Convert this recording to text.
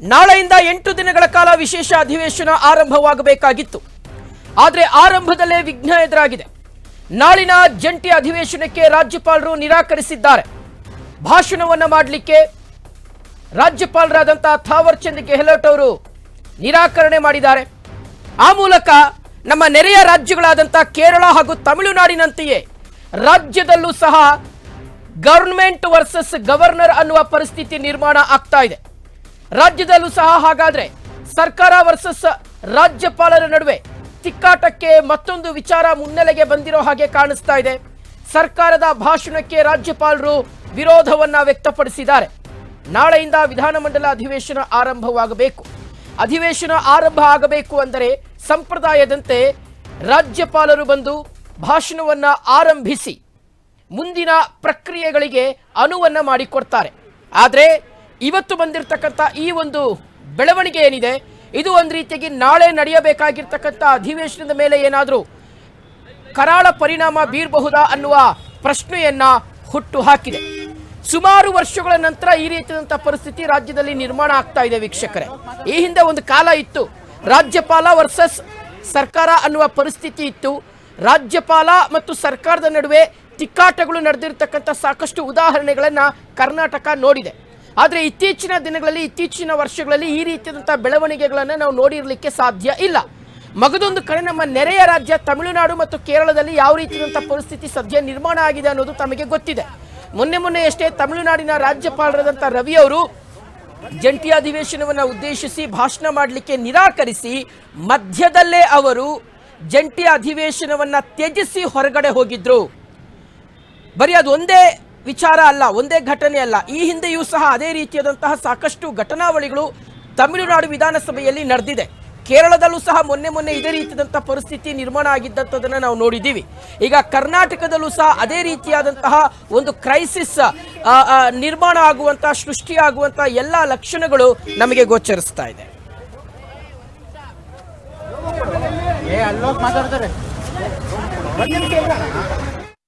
ನಾಳೆಯಿಂದ ಎಂಟು ದಿನಗಳ ಕಾಲ ವಿಶೇಷ ಅಧಿವೇಶನ ಆರಂಭವಾಗಬೇಕಾಗಿತ್ತು. ಆದರೆ ಆರಂಭದಲ್ಲೇ ವಿಘ್ನ ಎದುರಾಗಿದೆ. ನಾಳಿನ ಜಂಟಿ ಅಧಿವೇಶನಕ್ಕೆ ರಾಜ್ಯಪಾಲರು ನಿರಾಕರಿಸಿದ್ದಾರೆ. ಭಾಷಣವನ್ನು ಮಾಡಲಿಕ್ಕೆ ರಾಜ್ಯಪಾಲರಾದಂತಹ ಥಾವರ್ ಚಂದ್ ಗೆಹ್ಲೋಟ್ ಅವರು ನಿರಾಕರಣೆ ಮಾಡಿದ್ದಾರೆ. ಆ ಮೂಲಕ ನಮ್ಮ ನೆರೆಯ ರಾಜ್ಯಗಳಾದಂತಹ ಕೇರಳ ಹಾಗೂ ತಮಿಳುನಾಡಿನಂತೆಯೇ ರಾಜ್ಯದಲ್ಲೂ ಸಹ ಗವರ್ಮೆಂಟ್ ವರ್ಸಸ್ ಗವರ್ನರ್ ಅನ್ನುವ ಪರಿಸ್ಥಿತಿ ನಿರ್ಮಾಣ ಆಗ್ತಾ ಇದೆ. ರಾಜ್ಯದಲ್ಲೂ ಸಹ ಹಾಗಾದ್ರೆ ಸರ್ಕಾರ ವರ್ಸಸ್ ರಾಜ್ಯಪಾಲರ ನಡುವೆ ತಿಕ್ಕಾಟಕ್ಕೆ ಮತ್ತೊಂದು ವಿಚಾರ ಮುನ್ನೆಲೆಗೆ ಬಂದಿರೋ ಹಾಗೆ ಕಾಣಿಸ್ತಾ ಇದೆ. ಸರ್ಕಾರದ ಭಾಷಣಕ್ಕೆ ರಾಜ್ಯಪಾಲರು ವಿರೋಧವನ್ನ ವ್ಯಕ್ತಪಡಿಸಿದ್ದಾರೆ. ನಾಳೆಯಿಂದ ವಿಧಾನಮಂಡಲ ಅಧಿವೇಶನ ಆರಂಭವಾಗಬೇಕು. ಅಧಿವೇಶನ ಆರಂಭ ಆಗಬೇಕು ಅಂದರೆ ಸಂಪ್ರದಾಯದಂತೆ ರಾಜ್ಯಪಾಲರು ಬಂದು ಭಾಷಣವನ್ನ ಆರಂಭಿಸಿ, ಮುಂದಿನ ಪ್ರಕ್ರಿಯೆಗಳಿಗೆ ಅನುವನ್ನ ಮಾಡಿಕೊಡ್ತಾರೆ. ಆದರೆ ಇವತ್ತು ಬಂದಿರತಕ್ಕಂಥ ಈ ಒಂದು ಬೆಳವಣಿಗೆ ಏನಿದೆ, ಇದು ಒಂದು ರೀತಿಯಾಗಿ ನಾಳೆ ನಡೆಯಬೇಕಾಗಿರ್ತಕ್ಕಂಥ ಅಧಿವೇಶನದ ಮೇಲೆ ಏನಾದರೂ ಕರಾಳ ಪರಿಣಾಮ ಬೀರಬಹುದಾ ಅನ್ನುವ ಪ್ರಶ್ನೆಯನ್ನ ಹುಟ್ಟು ಹಾಕಿದೆ. ಸುಮಾರು ವರ್ಷಗಳ ನಂತರ ಈ ರೀತಿಯಾದಂಥ ಪರಿಸ್ಥಿತಿ ರಾಜ್ಯದಲ್ಲಿ ನಿರ್ಮಾಣ ಆಗ್ತಾ ಇದೆ ವೀಕ್ಷಕರೇ. ಈ ಹಿಂದೆ ಒಂದು ಕಾಲ ಇತ್ತು, ರಾಜ್ಯಪಾಲ ವರ್ಸಸ್ ಸರ್ಕಾರ ಅನ್ನುವ ಪರಿಸ್ಥಿತಿ ಇತ್ತು. ರಾಜ್ಯಪಾಲ ಮತ್ತು ಸರ್ಕಾರದ ನಡುವೆ ತಿಕ್ಕಾಟಗಳು ನಡೆದಿರ್ತಕ್ಕಂಥ ಸಾಕಷ್ಟು ಉದಾಹರಣೆಗಳನ್ನು ಕರ್ನಾಟಕ ನೋಡಿದೆ. ಆದರೆ ಇತ್ತೀಚಿನ ದಿನಗಳಲ್ಲಿ, ಇತ್ತೀಚಿನ ವರ್ಷಗಳಲ್ಲಿ ಈ ರೀತಿಯಾದಂಥ ಬೆಳವಣಿಗೆಗಳನ್ನು ನಾವು ನೋಡಿರಲಿಕ್ಕೆ ಸಾಧ್ಯ ಇಲ್ಲ. ಮಗದೊಂದು ಕಡೆ ನಮ್ಮ ನೆರೆಯ ರಾಜ್ಯ ತಮಿಳುನಾಡು ಮತ್ತು ಕೇರಳದಲ್ಲಿ ಯಾವ ರೀತಿಯಾದಂಥ ಪರಿಸ್ಥಿತಿ ಸದ್ಯ ನಿರ್ಮಾಣ ಆಗಿದೆ ಅನ್ನೋದು ತಮಗೆ ಗೊತ್ತಿದೆ. ಮೊನ್ನೆ ಮೊನ್ನೆಯಷ್ಟೇ ತಮಿಳುನಾಡಿನ ರಾಜ್ಯಪಾಲರಾದಂಥ ರವಿ ಅವರು ಜಂಟಿ ಅಧಿವೇಶನವನ್ನು ಉದ್ದೇಶಿಸಿ ಭಾಷಣ ಮಾಡಲಿಕ್ಕೆ ನಿರಾಕರಿಸಿ, ಮಧ್ಯದಲ್ಲೇ ಅವರು ಜಂಟಿ ಅಧಿವೇಶನವನ್ನು ತ್ಯಜಿಸಿ ಹೊರಗಡೆ ಹೋಗಿದ್ರು. ಬರೀ ಅದು ಒಂದೇ ವಿಚಾರ ಅಲ್ಲ, ಒಂದೇ ಘಟನೆ ಅಲ್ಲ. ಈ ಹಿಂದೆಯೂ ಸಹ ಅದೇ ರೀತಿಯಾದಂತಹ ಸಾಕಷ್ಟು ಘಟನಾವಳಿಗಳು ತಮಿಳುನಾಡು ವಿಧಾನಸಭೆಯಲ್ಲಿ ನಡೆದಿದೆ. ಕೇರಳದಲ್ಲೂ ಸಹ ಮೊನ್ನೆ ಮೊನ್ನೆ ಇದೇ ರೀತಿಯಾದಂತಹ ಪರಿಸ್ಥಿತಿ ನಿರ್ಮಾಣ ಆಗಿದ್ದಂಥದ್ದನ್ನು ನಾವು ನೋಡಿದ್ದೀವಿ. ಈಗ ಕರ್ನಾಟಕದಲ್ಲೂ ಸಹ ಅದೇ ರೀತಿಯಾದಂತಹ ಒಂದು ಕ್ರೈಸಿಸ್ ನಿರ್ಮಾಣ ಆಗುವಂತಹ ಸೃಷ್ಟಿಯಾಗುವಂತಹ ಎಲ್ಲ ಲಕ್ಷಣಗಳು ನಮಗೆ ಗೋಚರಿಸ್ತಾ ಇದೆ.